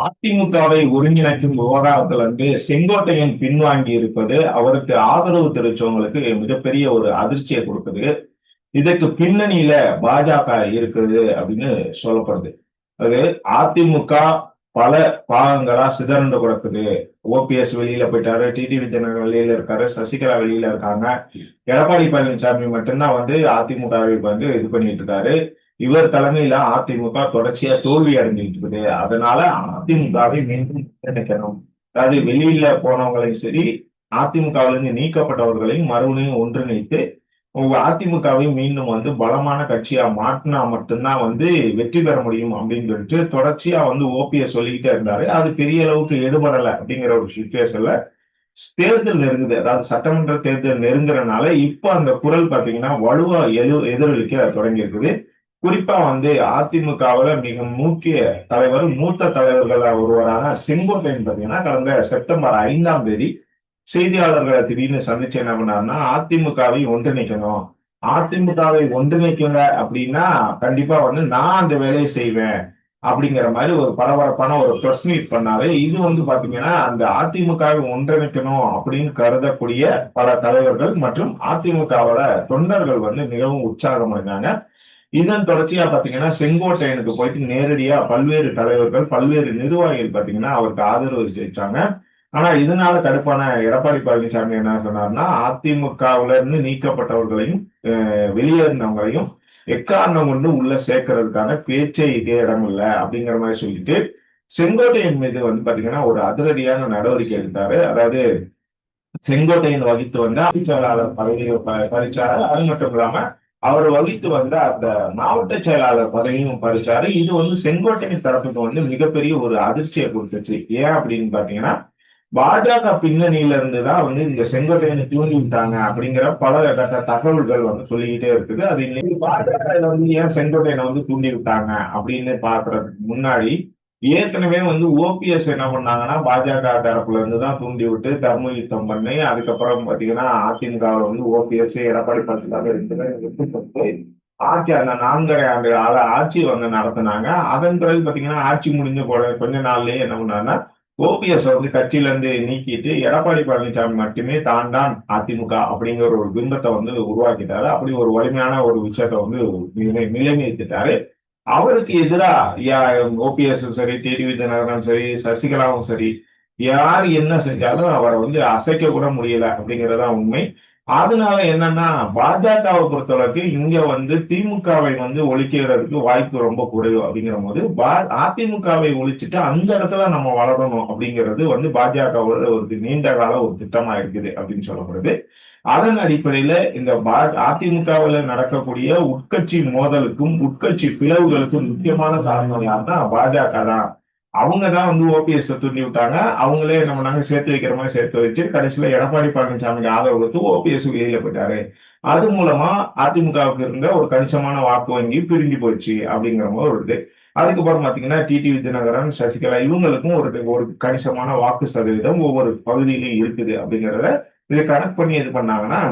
அதிமுகவை ஒருங்கிணைக்கும் விவகாரத்துல இருந்து செங்கோட்டையன் பின்வாங்கி இருப்பது அவருக்கு ஆதரவு தெரிவிச்சவங்களுக்கு மிகப்பெரிய ஒரு அதிர்ச்சியை கொடுக்குது. இதற்கு பின்னணியில பாஜக இருக்குது அப்படின்னு சொல்லப்படுது. அது அதிமுக பல பாகங்களா சிதறண்டு கிடக்குது. ஓபிஎஸ் வெளியில போயிட்டாரு டிடிவி தினகரன் வெளியில இருக்காரு சசிகலா வெளியில இருக்காங்க. எடப்பாடி பழனிசாமி மட்டும்தான் வந்து அதிமுகவை வந்து இது பண்ணிட்டு இருக்காரு. இவர் தலைமையில அதிமுக தொடர்ச்சியா தோல்வி அடைஞ்சிட்டு இருக்குது. அதனால அதிமுகவை மீண்டும் நினைக்கணும் அதாவது வெளியில போனவங்களையும் சரி அதிமுகவிலிருந்து நீக்கப்பட்டவர்களையும் மறுபடியும் ஒன்றிணைத்து உங்க அதிமுகவை மீண்டும் வந்து பலமான கட்சியா மாற்றினா மட்டும்தான் வந்து வெற்றி பெற முடியும் அப்படின்னு சொல்லிட்டு தொடர்ச்சியா வந்து ஓபிஎஸ் சொல்லிக்கிட்டே இருந்தாரு. அது பெரிய அளவுக்கு எடுபடல அப்படிங்கிற ஒரு சுச்சுவேஷன்ல தேர்தல் நெருங்குது. அதாவது சட்டமன்ற தேர்தல் நெருங்குறதுனால இப்ப அந்த குரல் பாத்தீங்கன்னா வலுவா எது எதிரொலிக்க தொடங்கி இருக்குது குறிப்பா வந்து அதிமுகவுல மிக முக்கிய தலைவர் மூத்த தலைவர்கள ஒருவரான செங்கோட்டையன் பாத்தீங்கன்னா கடந்த செப்டம்பர் ஐந்தாம் தேதி செய்தியாளர்களை திடீர்னு சந்திச்சு என்ன பண்ணாருன்னா அதிமுகவை ஒன்றிணைக்கணும். அதிமுகவை ஒன்றிணைக்கல அப்படின்னா கண்டிப்பா வந்து நான் அந்த வேலையை செய்வேன் அப்படிங்கிற மாதிரி ஒரு பரபரப்பான ஒரு ப்ரெஸ் மீட் பண்ணாரு. இது வந்து பாத்தீங்கன்னா அந்த அதிமுகவை ஒன்றிணைக்கணும் அப்படின்னு கருதக்கூடிய பல தலைவர்கள் மற்றும் அதிமுகவோட தொண்டர்கள் வந்து மிகவும் உற்சாகம் அடைந்தாங்க இதன் தொடர்ச்சியா பாத்தீங்கன்னா செங்கோட்டையனுக்கு போயிட்டு நேரடியா பல்வேறு தலைவர்கள் பல்வேறு நிர்வாகிகள் பாத்தீங்கன்னா அவருக்கு ஆதரவு ஜெயிச்சாங்க ஆனா இதனால தடுப்பான எடப்பாடி பழனிசாமி என்ன சொன்னார்னா அதிமுகவுல இருந்து நீக்கப்பட்டவர்களையும் வெளியேறினவங்களையும் எக்காரணம் கொண்டு உள்ள சேர்க்கறதுக்கான பேச்சே இதே இடம் இல்லை அப்படிங்கிற மாதிரி சொல்லிட்டு செங்கோட்டையன் மீது வந்து பாத்தீங்கன்னா ஒரு அதிரடியான நடவடிக்கை எடுத்தாரு. அதாவது செங்கோட்டையன் வகித்து வந்த அமைச்சராளர் பதவியை பறிச்சாரு. அது மட்டும் இல்லாம அவர் வகித்து வந்த அந்த மாவட்ட செயலாளர் பதவியும் பறிச்சாரு. இது வந்து செங்கோட்டையின் தரப்புக்கு வந்து மிகப்பெரிய ஒரு அதிர்ச்சியை கொடுத்துச்சு. ஏன் அப்படின்னு பாத்தீங்கன்னா பாஜக பின்னணியில இருந்துதான் வந்து இந்த செங்கோட்டையனை தூண்டி விட்டாங்க அப்படிங்கிற பல தகவல்கள் வந்து சொல்லிக்கிட்டே இருக்குது. அது இன்னைக்கு பாஜக வந்து ஏன் செங்கோட்டையனை வந்து தூண்டி விட்டாங்க அப்படின்னு பாக்குறதுக்கு முன்னாடி ஏற்கனவே வந்து ஓபிஎஸ் என்ன பண்ணாங்கன்னா பாஜக தரப்புல இருந்து தான் தூண்டி விட்டு தர்ம யுத்தம் பண்ணி அதுக்கப்புறம் பாத்தீங்கன்னா அதிமுகவில் வந்து ஓபிஎஸ் எடப்பாடி பழனிசாமி ரெண்டு பேரும் ஆட்சி அந்த நான்கரை ஆண்டு கால ஆட்சி வந்து நடத்தினாங்க. அதன் பிறகு பாத்தீங்கன்னா ஆட்சி முடிஞ்ச கொஞ்ச நாள்லயே என்ன பண்ணாங்கன்னா ஓபிஎஸ் வந்து கட்சியில இருந்து நீக்கிட்டு எடப்பாடி பழனிசாமி மட்டுமே தான் தான் அதிமுக அப்படிங்கிற ஒரு பிம்பத்தை வந்து உருவாக்கிட்டாரு. அப்படி ஒரு வலிமையான ஒரு விஷயத்த வந்து நிலைநிறுத்திட்டாரு. அவருக்கு எதிராக ஓபிஎஸ் சரி டிடிவி தினகரன் சரி சசிகலாவும் சரி யார் என்ன செஞ்சாலும் அவரை வந்து அசைக்க கூட முடியல அப்படிங்கறதா உண்மை. அதனால என்னன்னா பாஜகவை பொறுத்தளவுக்கு இங்க வந்து திமுகவை வந்து ஒழிக்கிறதுக்கு வாய்ப்பு ரொம்ப குறைவு அப்படிங்கிற போது அதிமுகவை ஒழிச்சுட்டு அந்த இடத்துல நம்ம வளரணும் அப்படிங்கிறது வந்து பாஜகவோட ஒரு நீண்ட கால ஒரு திட்டமா இருக்குது அப்படின்னு சொல்லப்படுது. அதன் அடிப்படையில இந்த அதிமுகவில் நடக்கக்கூடிய உட்கட்சி மோதலுக்கும் உட்கட்சி பிளவுகளுக்கும் முக்கியமான காரணம் யாருன்னா பாஜக தான். அவங்க தான் வந்து ஓபிஎஸ் தூண்டி விட்டாங்க அவங்களே நம்ம நாங்க சேர்த்து வைக்கிற மாதிரி சேர்த்து வச்சு கடைசியில எடப்பாடி பழனிசாமிக்கு ஆதரவு கொடுத்து ஓபிஎஸ் வெளியில போயிட்டாரு. அது மூலமா அதிமுகவுக்கு இருந்த ஒரு கணிசமான வாக்கு வங்கி பிரிஞ்சு போச்சு அப்படிங்கிற மாதிரி வருது அதுக்கப்புறம் பாத்தீங்கன்னா டிடி விஜயநகரன் சசிகலா இவங்களுக்கும் ஒரு ஒரு கணிசமான வாக்கு சதவீதம் ஒவ்வொரு பகுதியிலையும் இருக்குது அப்படிங்கிறத இதை கனெக்ட் பண்ணி இது பண்ணாங்கன்னா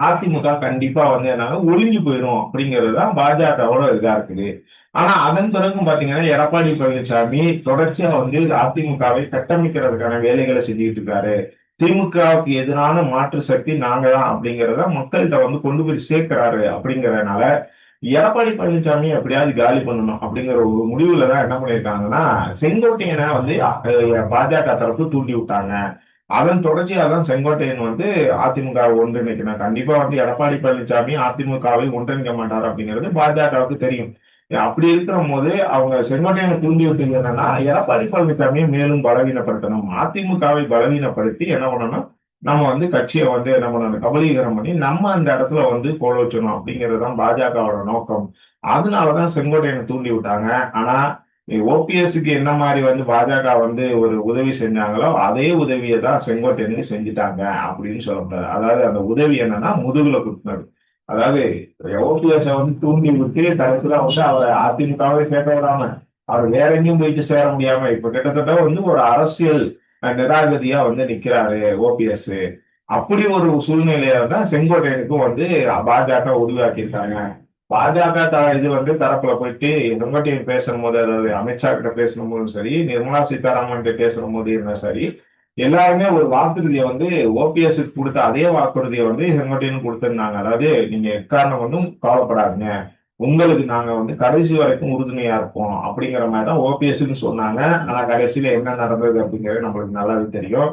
அதிமுக கண்டிப்பா வந்து என்னாங்க ஒளிஞ்சு போயிடும் அப்படிங்கிறது தான் பாஜகவோட இதா இருக்குது. ஆனா அதன் பிறகும் பாத்தீங்கன்னா எடப்பாடி பழனிசாமி தொடர்ச்சியா வந்து அதிமுகவை கட்டமைக்கிறதுக்கான வேலைகளை செஞ்சுக்கிட்டு இருக்காரு. திமுகவுக்கு எதிரான மாற்று சக்தி நாங்க தான் அப்படிங்கிறத மக்கள்கிட்ட வந்து கொண்டு போய் சேர்க்கிறாரு அப்படிங்கறதுனால எடப்பாடி பழனிசாமி எப்படியாவது காலி பண்ணணும் அப்படிங்கிற ஒரு முடிவுல தான் என்ன பண்ணியிருக்காங்கன்னா செங்கோட்டையனை வந்து பாஜக தரப்பு தூண்டி விட்டாங்க. அதன் தொடர்ச்சியாக தான் செங்கோட்டையன் வந்து அதிமுக ஒன்றிணைக்கணும். கண்டிப்பா வந்து எடப்பாடி பழனிசாமி அதிமுகவை ஒன்றிணைக்க மாட்டார் அப்படிங்கிறது பாஜகவுக்கு தெரியும். அப்படி இருக்கிற போது அவங்க செங்கோட்டையனை தூண்டி விட்டது என்னன்னா எடப்பாடி பழனிசாமியை மேலும் பலவீனப்படுத்தணும். அதிமுகவை பலவீனப்படுத்தி என்ன பண்ணணும்? நம்ம வந்து கட்சியை வந்து நம்ம கபலீகரம் பண்ணி நம்ம அந்த இடத்துல வந்து கோல வச்சணும் அப்படிங்கிறது தான் பாஜகவோட நோக்கம். அதனாலதான் செங்கோட்டையனை தூண்டி விட்டாங்க. ஆனா ஓபிஎஸ்க்கு என்ன மாதிரி வந்து பாஜக வந்து ஒரு உதவி செஞ்சாங்களோ அதே உதவியை தான் செங்கோட்டையனுக்கு செஞ்சுட்டாங்க அப்படின்னு சொல்ல முடியாது அதாவது அந்த உதவி என்னன்னா முதுகுல குத்துனது. அதாவது ஓபிஎஸ் வந்து தூண்டி விட்டு கடைசியில வந்து அவரை அதிமுகவே சேர்க்க விடாம அவர் வேற எங்கேயும் போயிட்டு சேர முடியாம இப்ப கிட்டத்தட்ட வந்து ஒரு அரசியல் நிராகதியா வந்து நிக்கிறாரு ஓபிஎஸ். அப்படி ஒரு சூழ்நிலையில தான் செங்கோட்டையனுக்கும் வந்து பாஜக உருவாக்கியிருக்காங்க. பாஜக த இது வந்து தரப்புல போயிட்டு செங்கோட்டையன் பேசும்போது அதாவது அமித்ஷா கிட்ட பேசணும்போதும் சரி நிர்மலா சீதாராமன் கிட்ட பேசும் போது என்ன சரி எல்லாருமே ஒரு வாக்குறுதியை வந்து ஓபிஎஸ் கொடுத்த அதே வாக்குறுதியை வந்து செங்கோட்டையன் கொடுத்திருந்தாங்க. அதாவது நீங்க எக்காரணம் ஒன்றும் கவலைப்படாதுங்க. உங்களுக்கு நாங்க வந்து கடைசி வரைக்கும் உறுதுணையா இருப்போம். அப்படிங்கிற மாதிரி தான் ஓபிஎஸ்ன்னு சொன்னாங்க. ஆனா கடைசியில என்ன நடந்தது அப்படிங்கிறது நம்மளுக்கு நல்லாவே தெரியும்.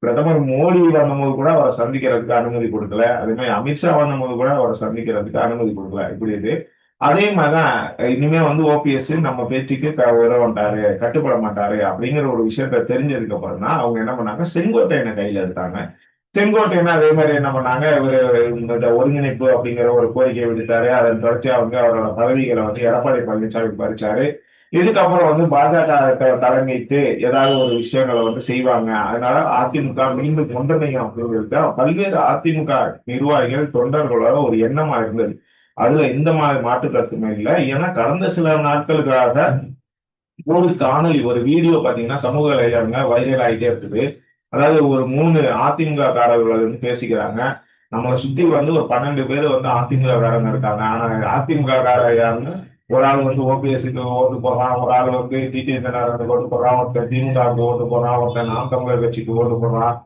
பிரதமர் மோடி வந்தபோது கூட அவரை சந்திக்கிறதுக்கு அனுமதி கொடுக்கல. அதே மாதிரி அமித்ஷா வந்தபோது கூட அவரை சந்திக்கிறதுக்கு அனுமதி கொடுக்கல. இப்படி இது. அதே மாதிரிதான் இனிமே வந்து ஓபிஎஸ் நம்ம பேச்சுக்கு க- மாட்டாரு கட்டுப்பட மாட்டாரு அப்படிங்கிற ஒரு விஷயத்த தெரிஞ்சதுக்கு அப்புறம் தான் அவங்க என்ன பண்ணாங்க? செங்கோட்டையனை கையில எடுத்தாங்க. செங்கோட்டையன் அதே மாதிரி என்ன பண்ணாங்க? இவரு இந்த ஒருங்கிணைப்பு அப்படிங்கிற ஒரு கோரிக்கை விடுத்தாரு. அதன் தொடர்ச்சி அவங்க அவரோட பதவிகளை வந்து எடப்பாடி பழனிசாமி பறிச்சாரு. இதுக்கப்புறம் வந்து பாஜக தலைமையிட்டு ஏதாவது ஒரு விஷயங்களை வந்து செய்வாங்க. அதனால அதிமுக மீண்டும் ஒன்றிணையும் அப்படிங்கிறது பல்வேறு அதிமுக நிர்வாகிகள் தொண்டர்களோட ஒரு எண்ணமா இருந்தது. அதுல எந்த மாதிரி மாற்று கருத்துமே இல்லை. ஏன்னா கடந்த சில நாட்களுக்காக ஒரு காணொலி ஒரு வீடியோ பாத்தீங்கன்னா சமூக வலைதளங்க வைரல் ஆகிட்டே இருக்குது. அதாவது ஒரு மூணு அதிமுக காரர்கள் வந்து பேசிக்கிறாங்க. நம்மளை சுத்தி வந்து ஒரு பன்னெண்டு பேர் வந்து அதிமுக காரங்க இருக்காங்க. ஆனா அதிமுக காரங்க யாருன்னு ஒரு ஆள் வந்து ஓபிஎஸ்க்கு ஓட்டு போடுறான் ஒரு ஆள் வந்து டிடி ஓட்டு போடுறான் ஒருத்தர் திமுகவுக்கு ஓட்டு போடுறான் ஒருத்தர் நாம் தமிழர் கட்சிக்கு ஓட்டு போடுறான்.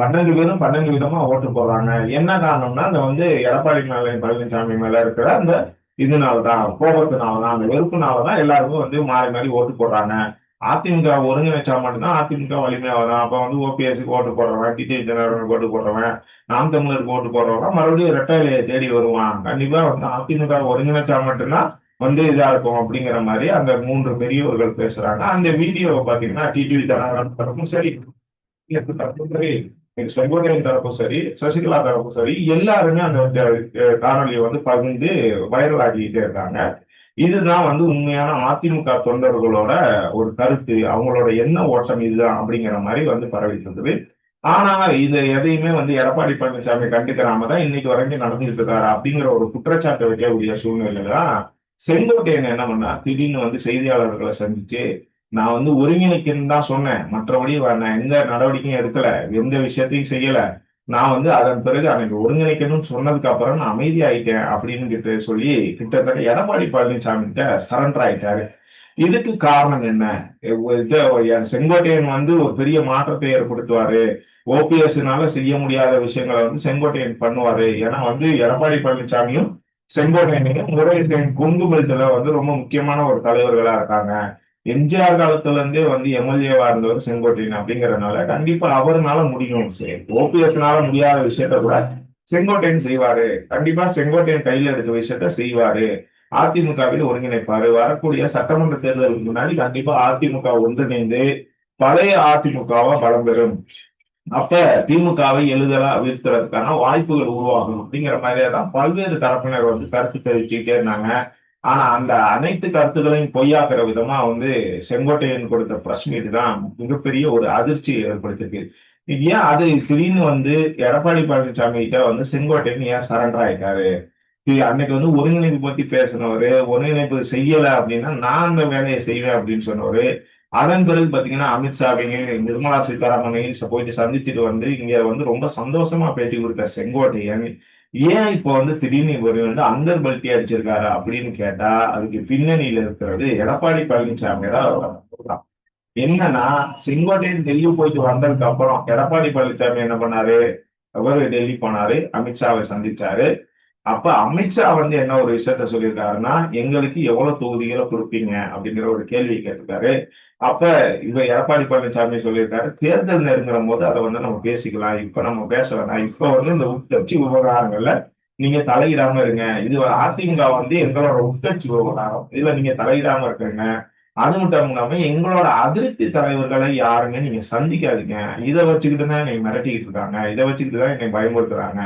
பன்னெண்டு பேரும் பன்னெண்டு விதமா ஓட்டு போடுறாங்க. என்ன காரணம்னா அந்த வந்து எடப்பாடி மேல பழனிசாமி மேல இருக்கிற அந்த இதனாலதான் கோபத்தினாலதான் அந்த வெறுப்புனாலதான் எல்லாருமே வந்து மாறி மாறி ஓட்டு போடுறாங்க. அதிமுக ஒருங்கிணைச்சா மட்டும்தான் அதிமுக வலிமையா வரும் அப்ப வந்து ஓபிஎஸ்க்கு ஓட்டு போடுறவன் டிடி ஜெனரலுக்கு ஓட்டு போடுறவன் நாம் தமிழருக்கு ஓட்டு போடுறவன் மறுபடியும் ரெட்டையிலேயே தேடி வருவான். கண்டிப்பா வந்து அதிமுக ஒருங்கிணைச்சா மட்டும்தான் வந்து இதா இருக்கும் அப்படிங்கிற மாதிரி அந்த மூன்று பெரியவர்கள் பேசுறாங்க. அந்த வீடியோவை பாத்தீங்கன்னா டிடிவி தினகரன் தரப்பும் சரி எனக்கு தரப்பும் சரி செங்கோட்டையன் தரப்பும் சரி சசிகலா தரப்பும் சரி எல்லாருமே அந்த காணொலியை வந்து பகிர்ந்து வைரல் ஆகிக்கிட்டே இருக்காங்க. இதுதான் வந்து உண்மையான அதிமுக தொண்டர்களோட ஒரு கருத்து அவங்களோட என்ன ஓட்டம் இதுதான் அப்படிங்கிற மாதிரி வந்து பரவிட்டு இருந்தது. ஆனா இது எதையுமே வந்து எடப்பாடி பழனிசாமி கண்டுக்கிறாம தான் இன்னைக்கு வரைக்கும் நடந்துட்டு இருக்காரு அப்படிங்கிற ஒரு குற்றச்சாட்டை வைக்கக்கூடிய சூழ்நிலையில தான் செங்கோட்டையன் என்ன பண்ணா? திடீர்னு வந்து செய்தியாளர்களை சந்திச்சு நான் வந்து ஒருங்கிணைக்கணும்னு தான் சொன்னேன். மற்றபடி நான் எந்த நடவடிக்கையும் எடுக்கல. எந்த விஷயத்தையும் செய்யல. நான் வந்து அதன் பிறகு அன்னைக்கு ஒருங்கிணைக்கணும்னு சொன்னதுக்கு அப்புறம் நான் அமைதியாயிட்டேன் அப்படின்னு கிட்ட சொல்லி கிட்டத்தட்ட எடப்பாடி பழனிசாமி கிட்ட சரண்டர் ஆயிட்டாரு. இதுக்கு காரணம் என்ன? இது செங்கோட்டையன் வந்து ஒரு பெரிய மாற்றத்தை ஏற்படுத்துவாரு. ஓபிஎஸ்னால செய்ய முடியாத விஷயங்களை வந்து செங்கோட்டையன் பண்ணுவாரு. ஏன்னா வந்து எடப்பாடி பழனிசாமியும் செங்கோட்டையனையும் முருகேசன் கொங்கு வந்து ரொம்ப முக்கியமான ஒரு தலைவர்களா இருக்காங்க. எம்ஜிஆர் காலத்துல இருந்தே வந்து எம்எல்ஏவா இருந்தவர் செங்கோட்டையன் அப்படிங்கறதுனால கண்டிப்பா அவர்னால முடியும். ஓபிஎஸ்னால முடியாத விஷயத்த கூட செங்கோட்டையன் செய்வாரு. கண்டிப்பா செங்கோட்டையன் கையில இருக்க விஷயத்த செய்வாரு. அதிமுகவில் ஒருங்கிணைப்பாரு. வரக்கூடிய சட்டமன்ற தேர்தலுக்கு முன்னாடி கண்டிப்பா அதிமுக ஒன்றிணைந்து பழைய அதிமுகவா பலம் பெறும். அப்ப திமுகவை எளிதலா வீழ்த்துறதுக்கான வாய்ப்புகள் உருவாகும் அப்படிங்கிற மாதிரியே தான் பல்வேறு தரப்பினர் வந்து கருத்து தெரிவிச்சுக்கிட்டே இருந்தாங்க. ஆனா அந்த அனைத்து கருத்துக்களையும் பொய்யாக்குற விதமா வந்து செங்கோட்டையன் கொடுத்த பிரஸ் மீட் தான் மிகப்பெரிய ஒரு அதிர்ச்சியை ஏற்படுத்திருக்கு. ஏன் அது திடீர்னு வந்து எடப்பாடி பழனிசாமி கிட்ட வந்து செங்கோட்டையன் ஏன் சரண்டர் ஆயிட்டாரு? அன்னைக்கு வந்து ஒருங்கிணைப்பு பத்தி பேசினவரு ஒருங்கிணைப்பு செய்யல அப்படின்னா நான் அந்த வேலையை செய்வேன் அப்படின்னு சொன்னவரு. அதன் பிறகு பாத்தீங்கன்னா அமித்ஷாவையும் நிர்மலா சீதாராமனையும் போயிட்டு சந்திச்சுட்டு வந்து இங்க வந்து ரொம்ப சந்தோஷமா பேட்டி கொடுத்த செங்கோட்டையன். ஏன் இப்போ வந்து திடீர்னு இவர் வந்து அந்தர் பல்ட்டி அடிச்சிருக்காரு அப்படின்னு கேட்டா அதுக்கு பின்னணியில இருக்கிறது எடப்பாடி பழனிசாமி தான் என்னன்னா செங்கோட்டையன் டெல்லி போயிட்டு வந்ததுக்கு அப்புறம் எடப்பாடி பழனிசாமி என்ன பண்ணாரு? அவரு டெல்லி போனாரு அமித்ஷாவை சந்திச்சாரு. அப்ப அமித்ஷா வந்து என்ன ஒரு விஷயத்த சொல்லியிருக்காருன்னா எங்களுக்கு எவ்வளவு தொகுதிகளை கொடுப்பீங்க? அப்படிங்கிற ஒரு கேள்வி கேட்டிருக்காரு. அப்ப இவ எடப்பாடி பழனிசாமி சொல்லியிருக்காரு தேர்தல் நெருங்குற போது அதை வந்து நம்ம பேசிக்கலாம். இப்ப நம்ம பேச வேணாம். இப்ப வந்து இந்த உட்கட்சி விவகாரங்கள்ல நீங்க தலையிடாம இருங்க. இது அதிமுக வந்து எங்களோட உட்கட்சி விவகாரம். இதுல நீங்க தலையிடாம இருக்கீங்க. அது மட்டும் இல்லாம எங்களோட அதிருப்தி தலைவர்களை யாருமே நீங்க சந்திக்காதீங்க. இதை வச்சுக்கிட்டு தான் என்னை மிரட்டிக்கிட்டு இருக்காங்க. இதை வச்சுக்கிட்டு தான் என்னை பயமுறுத்துறாங்க.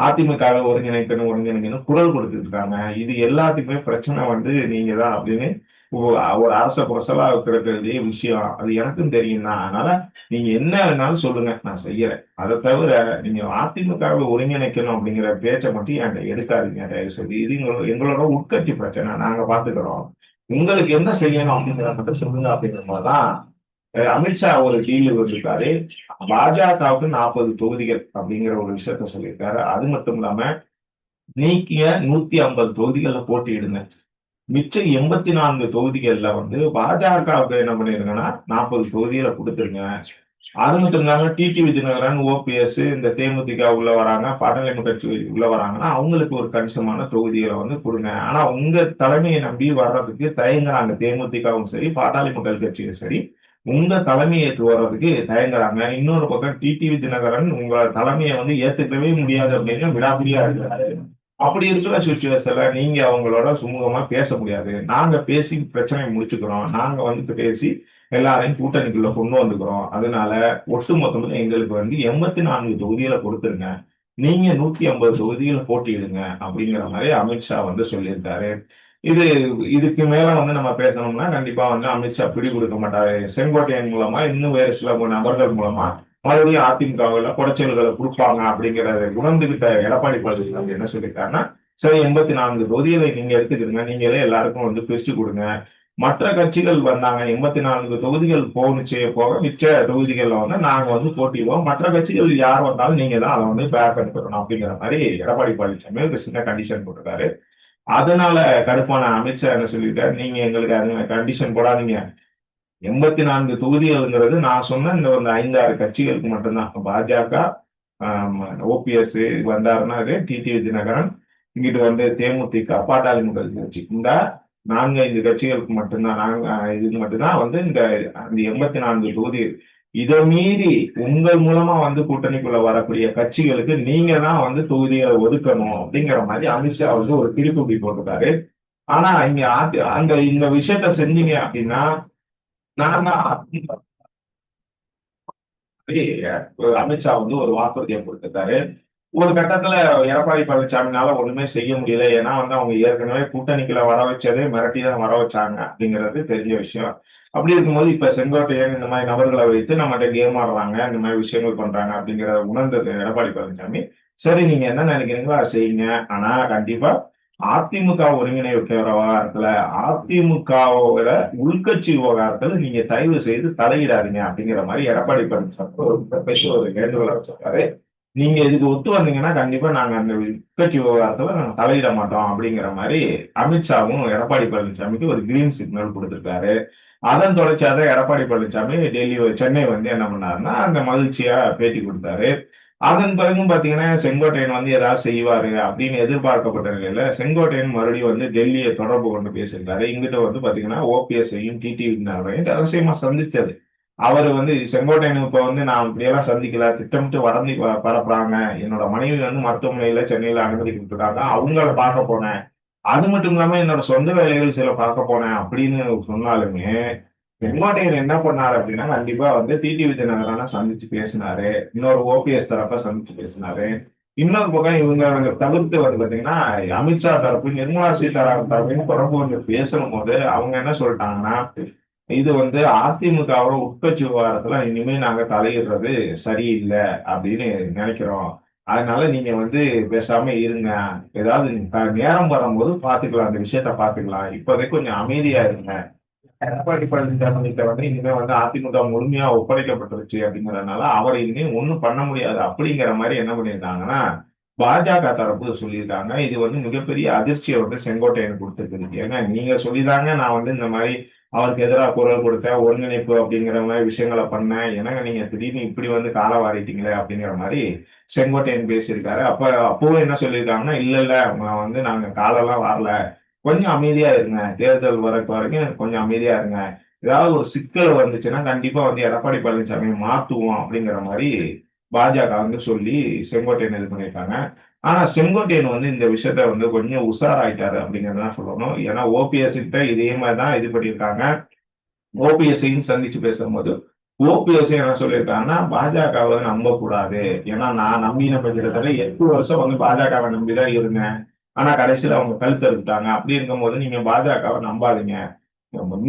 அதிமுக ஒருங்கிணைக்கணும் ஒருங்கிணைக்கணும் குரல் கொடுத்துட்டு இருக்காங்க. இது எல்லாத்துக்குமே பிரச்சனை வந்து நீங்க தான் அப்படின்னு ஒரு அரச புரசலா இருக்கிறதே விஷயம். அது எனக்கும் தெரியும் தான் அதனால நீங்க என்ன வேணாலும் சொல்லுங்க. நான் செய்யறேன். அதை தவிர நீங்க அதிமுகவை ஒருங்கிணைக்கணும் அப்படிங்கிற பேச்சை மட்டும் என்கிட்ட எடுக்காதீங்க. தயவு செய்து இது எங்களோட உட்கட்சி பிரச்சனை. நாங்க பாத்துக்கிறோம் உங்களுக்கு என்ன செய்யணும் அப்படிங்கிறத மட்டும் சொல்லுங்க அப்படிங்கிற மாதிரிதான் அமித்ஷா ஒரு டீல் வந்திருக்காரு பாஜகவுக்கு நாற்பது தொகுதிகள் அப்படிங்கிற ஒரு விஷயத்த சொல்லியிருக்காரு. அது மட்டும் இல்லாம நீக்கிய நூத்தி ஐம்பது தொகுதிகள்ல போட்டியிடுங்க. மிச்சம் எண்பத்தி நான்கு தொகுதிகள்ல வந்து பாஜகவுக்கு என்ன பண்ணிருங்கன்னா நாற்பது தொகுதிகளை கொடுத்துருங்க. அது மட்டும் இல்லாம டிடி விஜயநகரன் ஓபிஎஸ் இந்த தேமுதிக உள்ள வராங்க பாடலிம கட்சி உள்ள வராங்கன்னா அவங்களுக்கு ஒரு கணிசமான தொகுதிகளை வந்து கொடுங்க. ஆனா உங்க தலைமையை நம்பி வர்றதுக்கு தயங்குறாங்க. தேமுதிகவும் சரி பாட்டாளி மக்கள் கட்சியும் சரி. உங்க தலைமையை ஏற்று வர்றதுக்கு தயங்குறாங்க. இன்னொரு பக்கம் டிடி விஜயநகரன் உங்க தலைமையை வந்து ஏத்துக்கவே முடியாது அப்படின்னு விடாபிடியா இருக்கிறாரு. அப்படி இருக்கிற சுச்சுவேஷன்ல நீங்க அவங்களோட சுமூகமா பேச முடியாது. நாங்க பேசி பிரச்சனையை முடிச்சுக்கிறோம். நாங்க வந்து பேசி எல்லாரையும் கூட்டணிக்குள்ள கொண்டு வந்துக்கிறோம். அதனால ஒட்டு மொத்தமும் எங்களுக்கு வந்து எண்பத்தி நான்கு தொகுதிகளை கொடுத்துருங்க. நீங்க நூத்தி ஐம்பது தொகுதிகளை போட்டியிடுங்க அப்படிங்கிற மாதிரி அமித்ஷா வந்து சொல்லியிருக்காரு. இது இதுக்கு மேல வந்து நம்ம பேசணும்னா கண்டிப்பா வந்து அமித்ஷா பிடி கொடுக்க மாட்டாரு. செங்கோட்டையன் மூலமா இன்னும் வேறு சில நபர்கள் மூலமா மறுபடியும் அதிமுகவில் குறைச்சல்களை கொடுப்பாங்க அப்படிங்கிறத உணர்ந்துகிட்ட எடப்பாடி பழனிசாமி என்ன சொல்லியிருக்காருன்னா சரி எண்பத்தி நான்கு தொகுதிகளை நீங்க எடுத்துக்கிடுங்க. நீங்களே எல்லாருக்கும் வந்து பிரிச்சு கொடுங்க. மற்ற கட்சிகள் வந்தாங்க. எண்பத்தி நான்கு தொகுதிகள் போனுச்சு போக மிச்ச தொகுதிகளில் வந்து நாங்க வந்து போட்டிடுவோம். மற்ற கட்சிகள் யார் வந்தாலும் நீங்க தான் அதை வந்து பேர் பண்ணிக்கணும் அப்படிங்கிற மாதிரி எடப்பாடி பழனிசாமி ஒரு சின்ன கண்டிஷன் போட்டிருக்காரு. அதனால கடுப்பான அமித்ஷா என்ன சொல்லிட்டார் நீங்க எங்களுக்கு அதுங்க கண்டிஷன் போடாதீங்க. எண்பத்தி நான்கு தொகுதிகள்ங்கிறது நான் சொன்ன இந்த ஒரு ஐந்தாறு கட்சிகளுக்கு மட்டும்தான். பாஜக ஓபிஎஸ் வந்தாருன்னா அது டிடி விஜயநகரன் இங்கிட்டு வந்து தேமுதிக பாட்டாளி மக்கள் கட்சி. இந்த நான்கு ஐந்து கட்சிகளுக்கு மட்டும்தான் நான்கு இதுக்கு மட்டும்தான் வந்து இந்த அந்த எண்பத்தி நான்கு தொகுதி இதை மீறி உங்கள் மூலமா வந்து கூட்டணிக்குள்ள வரக்கூடிய கட்சிகளுக்கு நீங்க தான் வந்து தொகுதிகளை ஒதுக்கணும் அப்படிங்கிற மாதிரி அமித்ஷா வந்து ஒரு திருப்பி போட்டுட்டாரு ஆனா இங்க அந்த இந்த விஷயத்த செஞ்சீங்க அப்படின்னா அமித்ஷா வந்து ஒரு வாக்குறுதியை கொடுத்திருக்காரு. ஒரு கட்டத்துல எடப்பாடி பழனிசாமினால ஒண்ணுமே செய்ய முடியல. ஏன்னா வந்து அவங்க ஏற்கனவே கூட்டணிக்குள்ள வர வச்சதே மிரட்டி தான் வர வச்சாங்க அப்படிங்கிறது தெரிஞ்ச விஷயம். அப்படி இருக்கும்போது இப்ப செங்கோட்டையன் இந்த மாதிரி நபர்களை வைத்து நம்மகிட்ட கேம் ஆடுறாங்க இந்த மாதிரி விஷயங்கள் பண்றாங்க அப்படிங்கிறத உணர்ந்தது எடப்பாடி பழனிசாமி சரி நீங்க என்ன நினைக்கிறீங்களோ அதை செய்யுங்க. ஆனா கண்டிப்பா அதிமுக ஒருங்கிணைப்பு விவகாரத்துல அதிமுகவோட உள்கட்சி விவகாரத்துல நீங்க தயவு செய்து தலையிடாதீங்க அப்படிங்கிற மாதிரி எடப்பாடி பழனிசாமி ஒரு வேண்டுகோளை வச்சிருக்காரு. நீங்க இதுக்கு ஒத்து வந்தீங்கன்னா கண்டிப்பா நாங்க அந்த உட்கட்சி விவகாரத்துல நாங்க தலையிட மாட்டோம் அப்படிங்கிற மாதிரி அமித்ஷாவும் எடப்பாடி பழனிசாமிக்கு ஒரு கிரீன் சிக்னல் கொடுத்திருக்காரு. அதன் தொடர்ச்சியாக எடப்பாடி பழனிசாமி டெல்லி சென்னை வந்து என்ன பண்ணாருன்னா அந்த மகிழ்ச்சியா பேட்டி கொடுத்தாரு. அதன் பிறகும் பாத்தீங்கன்னா செங்கோட்டையன் வந்து ஏதாவது செய்வாரு அப்படின்னு எதிர்பார்க்கப்பட்ட நிலையில செங்கோட்டையன் மறுபடியும் வந்து டெல்லியை தொடர்பு கொண்டு பேசியிருக்காரு இங்கிட்ட வந்து பாத்தீங்கன்னா ஓபிஎஸ்ஐயும் டிடி ரகசியமா சந்திச்சது. அவர் வந்து செங்கோட்டையன் இப்ப வந்து நான் இப்படியெல்லாம் சந்திக்கல திட்டமிட்டு வளர்ந்து பரப்புறாங்க. என்னோட மனைவி வந்து மருத்துவமனையில சென்னையில அனுமதி கொடுத்துருக்காங்க அவங்கள பார்க்க போனேன். அது மட்டும் இல்லாம என்னோட சொந்த வேலைகள் சில பார்க்க போனேன் அப்படின்னு சொன்னாலுமே செங்கோட்டையன் என்ன பண்ணாரு அப்படின்னா கண்டிப்பா வந்து டிடி விஜயநகரான சந்திச்சு பேசினாரு. இன்னொரு ஓபிஎஸ் தரப்ப சந்திச்சு பேசினாரு. இன்னொரு பக்கம் இவங்க தவிர்த்து வந்து பாத்தீங்கன்னா அமித்ஷா தரப்பு நிர்மலா சீதாராமன் தரப்புன்னு தொடர்பு வந்து பேசணும் போது அவங்க என்ன சொல்லிட்டாங்கன்னா இது வந்து அதிமுகவோட உட்கட்சி விவகாரத்துல இனிமே நாங்க தலையிடுறது சரியில்லை அப்படின்னு நினைக்கிறோம். அதனால நீங்க வந்து பேசாம இருங்க. ஏதாவது நேரம் வரும்போது பாத்துக்கலாம். அந்த விஷயத்த பாத்துக்கலாம். இப்போதைக்கு கொஞ்சம் அமைதியா இருங்க. எடப்பாடி பழனிசாமி வந்து இனிமே வந்து அதிமுக முழுமையா ஒப்படைக்கப்பட்டுருச்சு அப்படிங்கறதுனால அவரை இனிமே ஒண்ணும் பண்ண முடியாது. அப்படிங்கிற மாதிரி என்ன பண்ணியிருந்தாங்கன்னா பாஜக தரப்பு சொல்லியிருக்காங்க. இது வந்து மிகப்பெரிய அதிர்ச்சியை வந்து செங்கோட்டையன் கொடுத்துருக்கு ஏன்னா நீங்க சொல்லிதாங்க நான் வந்து இந்த மாதிரி அவருக்கு எதிராக குரல் கொடுத்தேன் ஒருங்கிணைப்பு அப்படிங்கிற மாதிரி விஷயங்களை பண்ணேன் ஏன்னா நீங்க திடீர்னு இப்படி வந்து கால வாரிட்டீங்களே அப்படிங்கிற மாதிரி செங்கோட்டையன் பேசியிருக்காரு. அப்ப அப்பவும் என்ன சொல்லியிருக்காங்கன்னா இல்ல இல்ல வந்து நாங்க காலெல்லாம் வரல. கொஞ்சம் அமைதியா இருங்க. தேர்தல் வரக்கு வரைக்கும் கொஞ்சம் அமைதியா இருங்க. ஏதாவது ஒரு சிக்கல் வந்துச்சுன்னா கண்டிப்பா வந்து எடப்பாடி பழனிசாமி மாத்துவோம் அப்படிங்கிற மாதிரி பாஜக வந்து சொல்லி செங்கோட்டையன் இது பண்ணியிருக்காங்க. ஆனா செங்கோட்டையன் வந்து இந்த விஷயத்த வந்து கொஞ்சம் உஷாராயிட்டாரு அப்படிங்கறதான் சொல்லணும். ஏன்னா ஓபிஎஸ் கிட்ட இதே மாதிரி தான் இது பண்ணியிருக்காங்க. ஓபிஎஸ்ஐயும் சந்திச்சு பேசும்போது ஓபிஎஸ் என்ன சொல்லியிருக்காங்கன்னா பாஜகவை நம்ப கூடாது ஏன்னா நான் நம்பின பட்சத்துல எட்டு வருஷம் வந்து பாஜகவை நம்பிதான் இருந்தேன். ஆனா கடைசியில அவங்க கழுத்து எடுத்துட்டாங்க அப்படி இருக்கும்போது நீங்க பாஜகவை நம்பாதீங்க.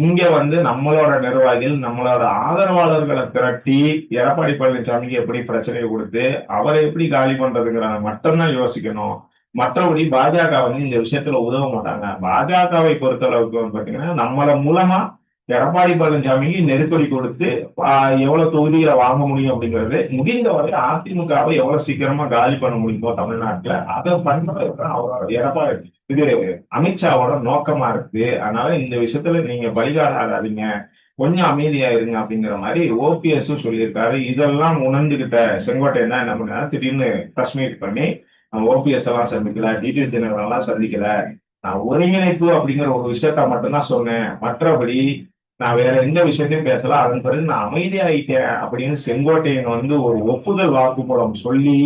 இங்க வந்து நம்மளோட நிர்வாகிகள் நம்மளோட ஆதரவாளர்களை திரட்டி எடப்பாடி பழனிசாமிக்கு எப்படி பிரச்சனையை கொடுத்து அவரை எப்படி காலி பண்றதுங்கிறத மட்டும்தான் யோசிக்கணும். மற்றபடி பாஜக வந்து இந்த விஷயத்துல உதவ மாட்டாங்க. பாஜகவை பொறுத்தளவுக்கு வந்து பாத்தீங்கன்னா நம்மள மூலமா எடப்பாடி பழனிசாமிக்கு நெருக்கடி கொடுத்து எவ்வளவு தொகுதிகளை வாங்க முடியும்? அப்படிங்கிறது முடிந்தவரை அதிமுகவை எவ்வளவு சீக்கிரமா காலி பண்ண முடியுமோ தமிழ்நாட்டுல அதை பண்றது அவரோட எடப்பாடி. இது அமித்ஷாவோட நோக்கமா இருக்கு. அதனால இந்த விஷயத்துல நீங்க பலிகார கொஞ்சம் அமைதியா இருங்க அப்படிங்கிற மாதிரி ஓபிஎஸ் சொல்லியிருக்காரு. இதெல்லாம் உணர்ந்துகிட்ட செங்கோட்டையன் என்ன என்ன பண்ண திடீர்னு பிரஸ் மீட் பண்ணி ஓபிஎஸ் எல்லாம் சந்திக்கல டிடி தினங்கள் எல்லாம் சந்திக்கல. நான் ஒருங்கிணைப்பு அப்படிங்கிற ஒரு விஷயத்த மட்டும்தான் சொன்னேன். மற்றபடி நான் வேற எந்த விஷயத்தையும் பேசல. அதன் பிறகு நான் அமைதியாயிட்டேன் அப்படின்னு செங்கோட்டையன் வந்து ஒரு ஒப்புதல் வாக்குமூலம் சொல்லி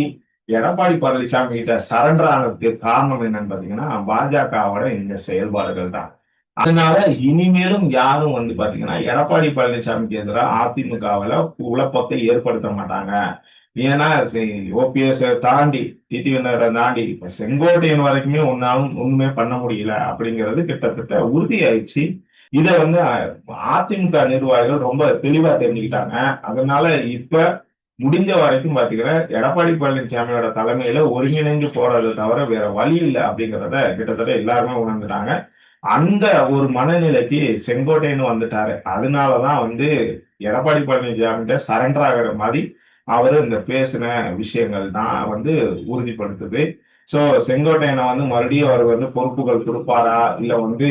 எடப்பாடி பழனிசாமி கிட்ட சரண்டர் ஆனதுக்கு காரணம் என்னன்னு பாத்தீங்கன்னா பாஜகவோட இந்த செயல்பாடுகள் தான். அதனால இனிமேலும் யாரும் வந்து பாத்தீங்கன்னா எடப்பாடி பழனிசாமிக்கு எதிராக அதிமுகவுல குழப்பத்தை ஏற்படுத்த மாட்டாங்க. ஏன்னா ஓபிஎஸ் தாண்டி டிடிவினரை தாண்டி இப்ப செங்கோட்டையன் வரைக்குமே ஒன்னாலும் ஒண்ணுமே பண்ண முடியல அப்படிங்கிறது கிட்டத்தட்ட உறுதியாயிடுச்சு. இதை வந்து அதிமுக நிர்வாகிகள் ரொம்ப தெளிவா தெரிஞ்சுக்கிட்டாங்க. அதனால இப்ப முடிஞ்ச வரைக்கும் பாத்தீங்கன்னா எடப்பாடி பழனிசாமியோட தலைமையில ஒருங்கிணைந்து போறது தவிர வேற வழி இல்லை அப்படிங்கிறத கிட்டத்தட்ட எல்லாருமே உணர்ந்துட்டாங்க. அந்த ஒரு மனநிலைக்கு செங்கோட்டைன்னு வந்துட்டாரு. அதனாலதான் வந்து எடப்பாடி பழனிசாமிகிட்ட சரண்டர் ஆகிற மாதிரி அவரு இந்த பேசின விஷயங்கள் தான் வந்து உறுதிப்படுத்துது. சோ செங்கோட்டையனை வந்து மறுபடியும் அவர் வந்து பொறுப்புகள் கொடுப்பாரா? இல்ல வந்து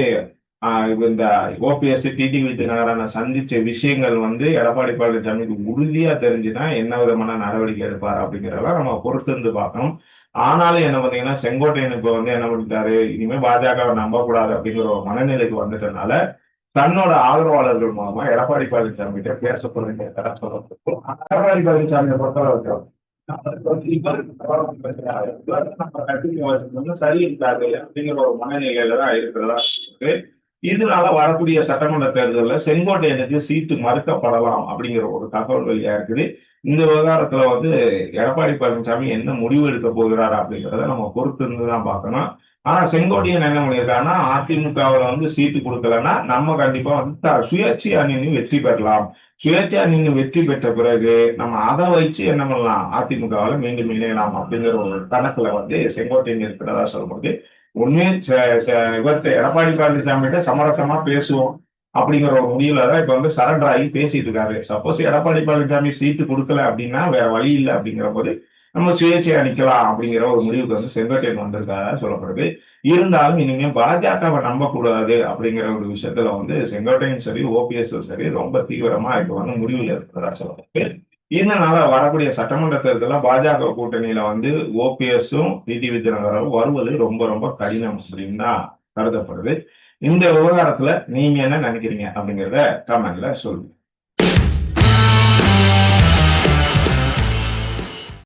இந்த ஓபிஎஸ் டிடிவி விஜயநகரான சந்திச்ச விஷயங்கள் வந்து எடப்பாடி பழனிசாமிக்கு உறுதியா தெரிஞ்சுன்னா என்ன விதமான நடவடிக்கை எடுப்பார் அப்படிங்கிறதெல்லாம் நம்ம பொறுத்து இருந்து பார்க்கணும். ஆனாலும் என்ன பார்த்தீங்கன்னா செங்கோட்டையன் இப்போ வந்து என்ன பண்ணிட்டாரு? இனிமே பாஜகவை நம்ப கூடாது அப்படிங்கிற ஒரு மனநிலைக்கு வந்துட்டனால தன்னோட ஆதரவாளர்கள் மூலமா எடப்பாடி பழனிசாமி கிட்ட பேசப்படுறீங்க. எடப்பாடி பழனிசாமியை பொறுத்தவரைக்கும் சரி இருக்காது அப்படிங்கிற ஒரு மனநிலையில தான் இருக்கிறதா இருக்கு இதனால வரக்கூடிய சட்டமன்ற தேர்தலில் செங்கோட்டையனுக்கு சீட்டு மறுக்கப்படலாம் அப்படிங்கிற ஒரு தகவல் வெளியா இருக்குது. இந்த விவகாரத்துல வந்து எடப்பாடி பழனிசாமி என்ன முடிவு எடுக்க போகிறார் அப்படிங்கிறத நம்ம பொறுத்து இருந்து தான் பார்க்கணும். ஆனா செங்கோட்டையன் என்ன பண்ணியிருக்காருன்னா அதிமுகவில் வந்து சீட்டு கொடுக்கலன்னா நம்ம கண்டிப்பா வந்து சுயேட்சை சுயேட்சையா நின்று வெற்றி பெறலாம். சுயேட்சையா நின்று வெற்றி பெற்ற பிறகு நம்ம அதை வச்சு என்ன பண்ணலாம்? அதிமுகவில் மீண்டும் இணையலாம் அப்படிங்கிற ஒரு கணக்குல வந்து செங்கோட்டையன் இருக்கிறதா சொல்லும்போது ஒண்ணு ச- ச- இவர்கிட்ட எடப்பாடி பழனிசாமிகிட்ட சமரசமா பேசுவோம் அப்படிங்கிற ஒரு முடிவுல தான் இப்ப வந்து சரண்டர் ஆகி பேசிட்டு இருக்காரு. சப்போஸ் எடப்பாடி பழனிசாமி சீட்டு கொடுக்கல அப்படின்னா வேற வழி இல்லை அப்படிங்கிற போது நம்ம சுயேட்சையா நிக்கலாம் அப்படிங்கிற ஒரு முடிவுக்கு வந்து செங்கோட்டையன் வந்திருக்காரா சொல்லப்படுது இருந்தாலும் இனிமே பாஜகவை நம்பக்கூடாது அப்படிங்கிற ஒரு விஷயத்துல வந்து செங்கோட்டையன் சரி ஓபிஎஸ் சரி ரொம்ப தீவிரமா இப்ப வந்து முடிவில் இருக்கிறதா சொல்லப்படுது இதனால வரக்கூடிய சட்டமன்ற தேர்தலில் பாஜக கூட்டணியில வந்து ஓபிஎஸும் டிடிவி தினகரனும் வருவது ரொம்ப ரொம்ப கடினம் அப்படின்னு தான் கருதப்படுது. இந்த விவகாரத்துல நீங்க என்ன நினைக்கிறீங்க அப்படிங்கிறத கமெண்ட்ல சொல்லுங்க.